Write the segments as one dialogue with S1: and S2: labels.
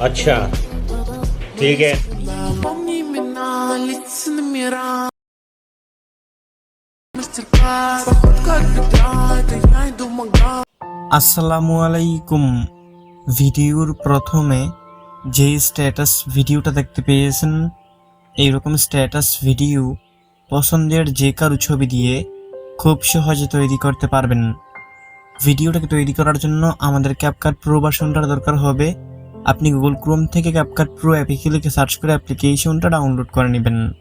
S1: अच्छा, ठीक है।
S2: আসসালামু আলাইকুম ভিডিওর প্রথমে যে স্ট্যাটাস ভিডিওটা দেখতে পেয়েছেন, এইরকম স্ট্যাটাস ভিডিও পছন্দের যে কারু ছবি দিয়ে খুব সহজে তৈরি করতে পারবেন। ভিডিওটাকে তৈরি করার জন্য আমাদের ক্যাপকাট প্রো দরকার হবে আপনি গুগল ক্রোম থেকে ক্যাপকাট প্রো অ্যাপে লিখে সার্চ করে অ্যাপ্লিকেশনটা ডাউনলোড করে নেবেন।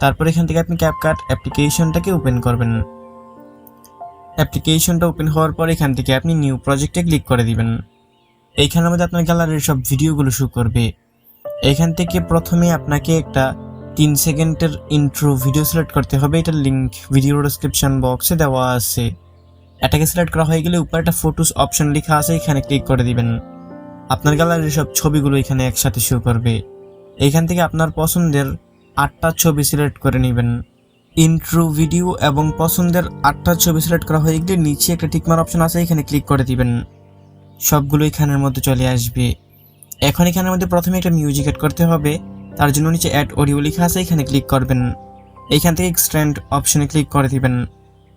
S2: তারপর এখান থেকে আপনি ক্যাপকাট অ্যাপ্লিকেশনটাকে ওপেন করবেন। অ্যাপ্লিকেশনটা ওপেন হওয়ার পর এখান থেকে আপনি নিউ প্রজেক্টে ক্লিক করে দিবেন। এইখানের মধ্যে আপনার গ্যালারির সব ভিডিওগুলো শো করবে। এখান থেকে প্রথমে আপনাকে একটা তিন সেকেন্ডের ইন্ট্রো ভিডিও সিলেক্ট করতে হবে। এটার লিঙ্ক ভিডিও ডিসক্রিপশন বক্সে দেওয়া আছে। এটাকে সিলেক্ট করা হয়ে গেলে উপরে একটা ফটোস অপশন লেখা আছে। এখানে ক্লিক করে দিবেন। আপনার গ্যালারির সব ছবিগুলো এখানে একসাথে শো করবে। এইখান থেকে আপনার পছন্দের আটটা ছবি সিলেক্ট করে নেবেন। ইন্ট্রো ভিডিও এবং পছন্দের আটটা ছবি সিলেক্ট করা হয়ে গেলে নিচে একটা টিকমার অপশন আছে, এখানে ক্লিক করে দিবেন। সবগুলো এখানের মধ্যে চলে আসবে। এখন এখানের মধ্যে প্রথমে একটা মিউজিক অ্যাড করতে হবে। তার জন্য নিচে অ্যাড অডিও লেখা আছে, এখানে ক্লিক করবেন। এখান থেকে এক্সট্যান্ড অপশনে ক্লিক করে দিবেন।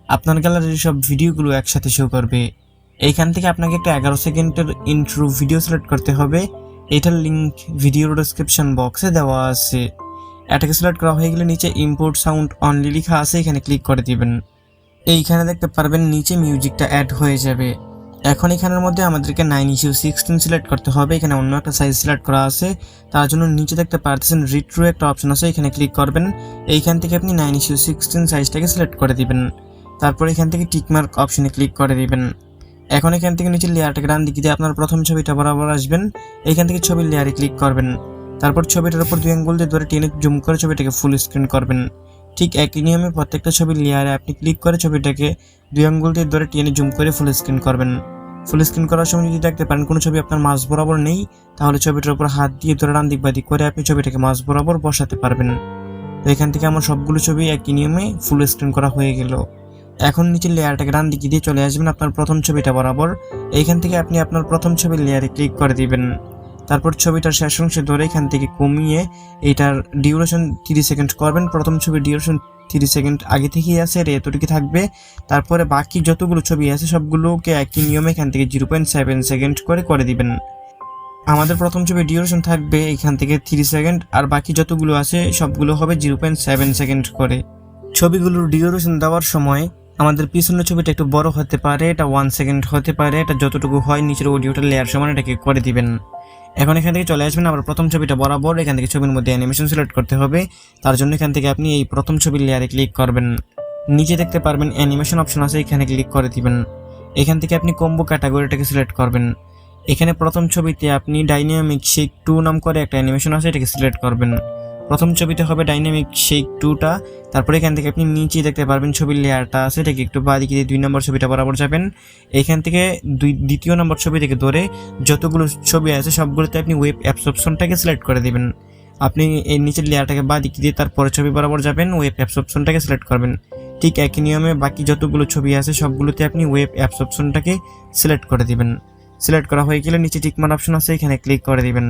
S2: আপনার গ্যালারির সব ভিডিওগুলো একসাথে শো করবে। এইখান থেকে আপনাকে একটা এগারো সেকেন্ডের ইন্ট্রো ভিডিও সিলেক্ট করতে হবে। এটার লিঙ্ক ভিডিও ডেসক্রিপশন বক্সে দেওয়া আছে। এটাকে সিলেক্ট করা হয়ে গেলে নিচে ইম্পোর্ট সাউন্ড অনলি লেখা আছে, এখানে ক্লিক করে দিবেন। এইখানে দেখতে পারবেন নিচে মিউজিকটা অ্যাড হয়ে যাবে। এখন এখানের মধ্যে আমাদেরকে নাইন ইস্যু সিক্সটিন সিলেক্ট করতে হবে। এখানে অন্য একটা সাইজ সিলেক্ট করা আছে। তার জন্য নিচে দেখতে পারতেছেন রিট্রু একটা অপশন আছে, এখানে ক্লিক করবেন। এইখান থেকে আপনি নাইন ইস্যু সিক্সটিন সাইজটাকে সিলেক্ট করে দিবেন। তারপর এখান থেকে টিকমার্ক অপশনে ক্লিক করে দিবেন। এখন এখান থেকে নিচে লেয়ারটাকে ডান দিকে দিয়ে আপনার প্রথম ছবিটা বরাবর আসবেন। এখান থেকে ছবির লেয়ারে ক্লিক করবেন। তারপর ছবিটার উপর দুই আঙ্গুল দিয়ে ধরে টেনে জুম করে ছবিটাকে ফুল স্ক্রিন করবেন। ঠিক একই নিয়মে প্রত্যেকটা ছবির লেয়ারে আপনি ক্লিক করে ছবিটাকে দুই আঙ্গুল দিয়ে ধরে টেনে জুম করে ফুল স্ক্রিন করবেন। ফুল স্ক্রিন করার সময় যদি দেখতে পারেন কোনো ছবি আপনার মাঝ বরাবর নেই, তাহলে ছবিটার উপর হাত দিয়ে ধরে ডান দিক বাদিক করে আপনি ছবিটাকে মাঝ বরাবর বসাতে পারবেন। তো এখান থেকে আমার সবগুলো ছবি একই নিয়মে ফুল স্ক্রিন করা হয়ে গেল। এখন নিচের লেয়ারটাকে ডান দিকে দিয়ে চলে আসবেন আপনার প্রথম ছবিটা বরাবর। এইখান থেকে আপনি আপনার প্রথম ছবির লেয়ারে ক্লিক করে দিবেন। তারপর ছবিটার শেষ অংশে ধরে এখান থেকে কমিয়ে এটার ডিউরেশন তিরিশ সেকেন্ড করবেন। প্রথম ছবির ডিউরেশন তিরিশ সেকেন্ড আগে থেকেই আছে, এটা এতটুকু থাকবে। তারপরে বাকি যতগুলো ছবি আছে, সবগুলোকে একই নিয়মে এখান থেকে জিরো পয়েন্ট সেভেন সেকেন্ড করে করে দিবেন। আমাদের প্রথম ছবির ডিউরেশন থাকবে এখান থেকে থ্রি সেকেন্ড আর বাকি যতগুলো আছে, সবগুলো হবে জিরো পয়েন্ট সেভেন সেকেন্ড করে। ছবিগুলোর ডিউরেশন দেওয়ার সময় আমাদের পিছনের ছবিটা একটু বড় হতে পারে, এটা ওয়ান সেকেন্ড হতে পারে, এটা যতটুকু হয় নিচের অডিওটা লেয়ার সমান এটাকে করে দিবেন। এখন এখান থেকে চলে আসবেন, আবার প্রথম ছবিটা বরাবর, এখান থেকে ছবির মধ্যে অ্যানিমেশন সিলেক্ট করতে হবে। তার জন্য এখান থেকে আপনি এই প্রথম ছবির লেয়ারে ক্লিক করবেন। নিচে দেখতে পারবেন অ্যানিমেশন অপশন আছে, এখানে ক্লিক করে দিবেন। এখান থেকে আপনি কম্বো ক্যাটাগরিটাকে সিলেক্ট করবেন। এখানে প্রথম ছবিতে আপনি ডাইনামিক শেক টু নাম করে একটা অ্যানিমেশন আছে, এটাকে সিলেক্ট করবেন। প্রথম ছবিতে হবে ডাইনামিক শেক টুটা তারপরে এখান থেকে আপনি নিচে দেখতে পারবেন ছবির লেয়ারটা আছে, এটাকে একটু বাদিকে দিয়ে দুই নম্বর ছবিটা বরাবর যাবেন। এখান থেকে দুই, দ্বিতীয় নম্বর ছবি থেকে ধরে যতগুলো ছবি আছে সবগুলোতে আপনি ওয়েব অ্যাপস অপশনটাকে সিলেক্ট করে দেবেন। আপনি এই নিচের লেয়ারটাকে বাদিকে দিয়ে তারপরে ছবি বরাবর যাবেন ওয়েব অ্যাপস অপশনটাকে সিলেক্ট করবেন। ঠিক একই নিয়মে বাকি যতগুলো ছবি আছে সবগুলোতে আপনি ওয়েব অ্যাপস অপশনটাকে সিলেক্ট করে দিবেন। সিলেক্ট করা হয়ে গেলে নিচে টিকমার অপশন আছে, এখানে ক্লিক করে দিবেন।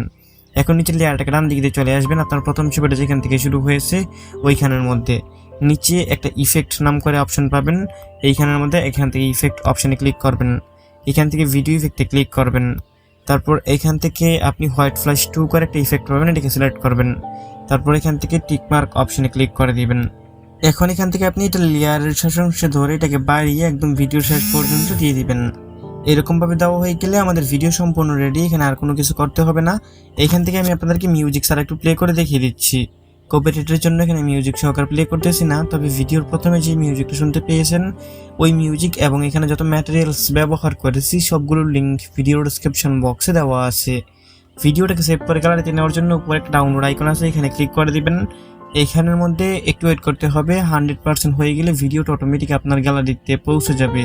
S2: এখন নিচের লেয়ারটাকে ডান দিকে চলে আসবেন। আপনার প্রথম ছবিটা যেখান থেকে শুরু হয়েছে, ওইখানের মধ্যে। নিচে একটা ইফেক্ট নাম করে অপশন পাবেন। এইখানের মধ্যে এখান থেকে ইফেক্ট অপশনে ক্লিক করবেন। এখান থেকে ভিডিও ইফেক্টে ক্লিক করবেন। তারপর এখান থেকে আপনি হোয়াইট ফ্ল্যাশ টু করে একটা ইফেক্ট পাবেন, এটাকে সিলেক্ট করবেন। তারপর এখান থেকে টিকমার্ক অপশনে ক্লিক করে দিবেন। এখন এখান থেকে আপনি এটা লেয়ারের শেষ অংশে ধরে এটাকে বাড়িয়ে একদম ভিডিও শেষ পর্যন্ত দিয়ে দিবেন। এরকমভাবে দেওয়া হয়ে গেলে আমাদের ভিডিও সম্পূর্ণ রেডি এখানে আর কোনো কিছু করতে হবে না। এখান থেকে আমি আপনাদেরকে মিউজিক ছাড়া একটু প্লে করে দেখিয়ে দিচ্ছি। কপিরাইটের জন্য এখানে মিউজিক সহকার প্লে করতেছি না, তবে ভিডিওর প্রথমে যে মিউজিকটা শুনতে পেয়েছেন, ওই মিউজিক এবং এখানে যত ম্যাটেরিয়ালস ব্যবহার করেছি সবগুলোর লিঙ্ক ভিডিও ডিসক্রিপশন বক্সে দেওয়া আছে। ভিডিওটাকে সেভ করে গ্যালারিতে নেওয়ার জন্য উপরে একটা ডাউনলোড আইকন আছে, এখানে ক্লিক করে দিবেন। এখানের মধ্যে একটু ওয়েট করতে হবে হান্ড্রেড পার্সেন্ট হয়ে গেলে ভিডিওটা অটোমেটিক আপনার গ্যালারিতে পৌঁছে যাবে।